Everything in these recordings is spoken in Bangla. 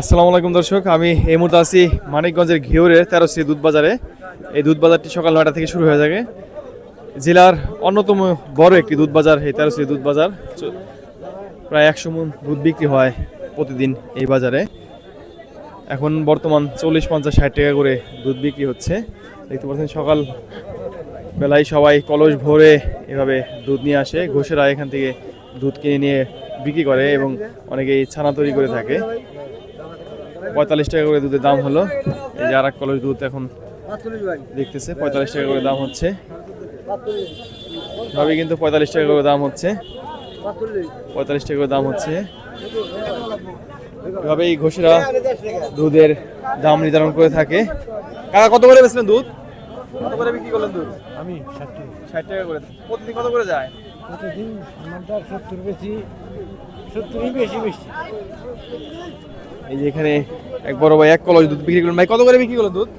আসসালামু আলাইকুম দর্শক, আমি এই মুহূর্তে আছি মানিকগঞ্জের ঘিওরের তেরোশ্রী দুধ বাজারে এই দুধ বাজারটি সকাল নয়টা থেকে শুরু হয়ে থাকে। জেলার অন্যতম বড় একটি দুধ বাজার এই তেরোশ্রী দুধ বাজার প্রায় একশো মন দুধ বিক্রি হয় প্রতিদিন এই বাজারে। এখন বর্তমান চল্লিশ পঞ্চাশ ষাট টাকা করে দুধ বিক্রি হচ্ছে। দেখতে পাচ্ছেন সকাল বেলায় সবাই কলস ভরে এভাবে দুধ নিয়ে আসে। ঘোষেরা এখান থেকে দুধ কিনে নিয়ে বিক্রি করে এবং অনেকেই ছানা তৈরি করে থাকে। পঁয়তাল্লিশ টাকা করে দুধের দাম হলো। এই যে আর এক কলস দুধ এখন দেখতেছে পঁয়তাল্লিশ টাকা করে দাম হচ্ছে। ভাবি কিন্তু পঁয়তাল্লিশ টাকা করে দাম হচ্ছে। পঁয়তাল্লিশ টাকা করে দাম হচ্ছে। এভাবে এই ঘোষেরা দুধের দাম নির্ধারণ করে থাকে। কাকা কত করে বেচলেন দুধ? কত করে বিক্রি করলেন দুধ? আমি ষাটটি ষাট টাকা করে। প্রতিদিন কত করে যায়? প্রতিদিন সত্তর বেশি সত্তরই বেশি বেশি। এই যে এখানে এক বড় ভাই এক কলস দুধ বিক্রি করলেন। ভাই কত করে বিক্রি করলেন দুধ?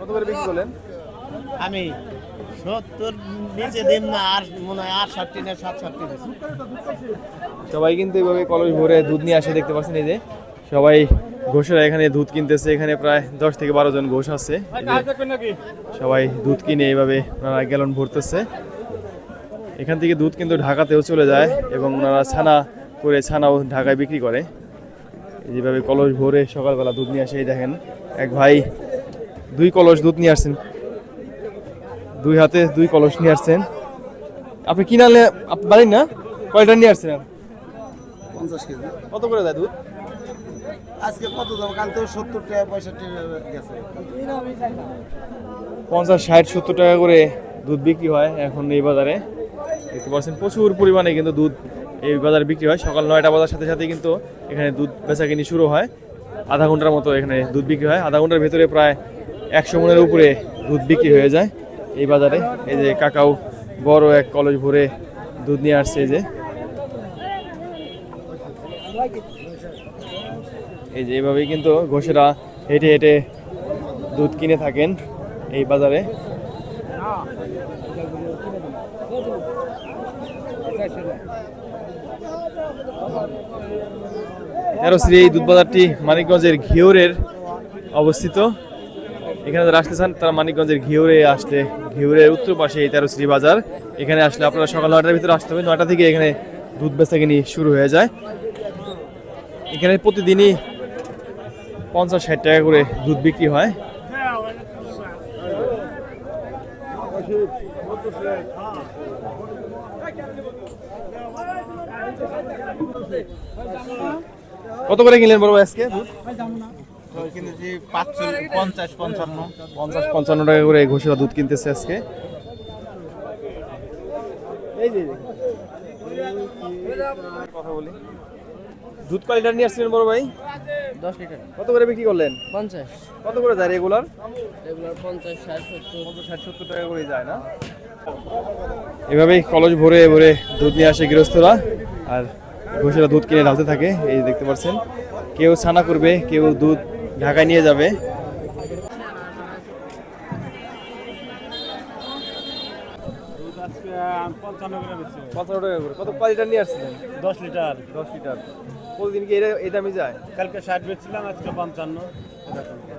কত করে বিক্রি করলেন? আমি সত্তর নিচে দিন না আর মনে হয় আট ষাটটি না সাত ষাটটি সবাই কিন্তু এইভাবে কলস ভরে দুধ নিয়ে আসে দেখতে পাচ্ছেন এই যে। সবাই ঘোষেরা এখানে দুধ কিনতেছে এখানে প্রায় দশ থেকে বারো জন ঘোষ আছে। সবাই দুধ কিনে এইভাবে ওনারা গ্যালন ভরতেছে। এখান থেকে দুধ কিন্তু ঢাকাতেও চলে যায় এবং ওনারা ছানা করে ছানাও ঢাকায় বিক্রি করে। যেভাবে কলস ভরে সকালবেলা দুধ নিয়ে আসে এই দেখেন এক ভাই দুই কলস দুধ নিয়ে আসছেন। দুই হাতে দুই কলস নিয়ে আসছেন। আপনি কিনালে আপনি বাড়ির না? কয়টা নিয়ে আসছেন পঞ্চাশ কেজি। কত করে দেয় দুধ? আজকে কত দাম? কাল তো সত্তর টাকা পঁয়ষট্টি গেছে। পঞ্চাশ ষাট সত্তর টাকা করে দুধ বিক্রি হয় এখন এই বাজারে। দেখতে পাচ্ছেন প্রচুর পরিমাণে কিন্তু দুধ এই বাজারে বিক্রি হয়। সকাল নয়টা বাজার সাথে সাথে কিন্তু এখানে দুধ বেচা কিনি শুরু হয়। আধা ঘণ্টার মতো এখানে দুধ বিক্রি হয়। আধা ঘণ্টার ভেতরে প্রায় একশো মনের উপরে দুধ বিক্রি হয়ে যায় এই বাজারে। এই যে কাকাও বড় এক কলেজ ভরে দুধ নিয়ে আসছে যে। এই যে এইভাবেই কিন্তু ঘোষেরা হেঁটে হেঁটে দুধ কিনে থাকেন এই বাজারে। তেরোশ্রী এই দুধ বাজারটি মানিকগঞ্জের ঘিওরের অবস্থিত। এখানে যারা আসতে চান, তারা মানিকগঞ্জের ঘিওরে আসলে, ঘিওরের উত্তর পাশে এই তেরোশ্রী বাজার। এখানে আসলে আপনারা সকাল নয়টার ভিতরে আসতে হবে, নয়টা থেকে এখানে দুধ বেচা কিনি শুরু হয়ে যায়। এখানে প্রতিদিনই পঞ্চাশ ষাট টাকা করে দুধ বিক্রি হয়। কত করে কিনলেন বড় আজকে? পঞ্চাশ, পঞ্চান্ন। টাকা করে দুধ কিনতেছে আজকে। এই যে দুধ কয় নিয়ে আসছিলেন বড় ভাই? দশ লিটার। কত করে বিক্রি করলেন? পঞ্চাশ। কত করে যায় রেগুলার? রেগুলার পঞ্চাশ ষাট সত্তর। ষাট সত্তর টাকা করে যায় না? এভাবেই কলস ভরে ভরে দুধ নিয়ে আসে গৃহস্থরা। আর ঘোষেরা দুধ কিনে ঢালতে থাকে এই দেখতে পাচ্ছেন। কেউ ছানা করবে কেউ দুধ ঢাকায় নিয়ে যাবে। পঞ্চান্ন টাকা করে। কত কয় লিটার নিয়ে আসছিলেন? দশ লিটার। দশ লিটার। প্রতিদিন কি এটা এই দামে যায়? কালকে ষাট বেচছিলাম আজকে পঞ্চান্ন। এরকম।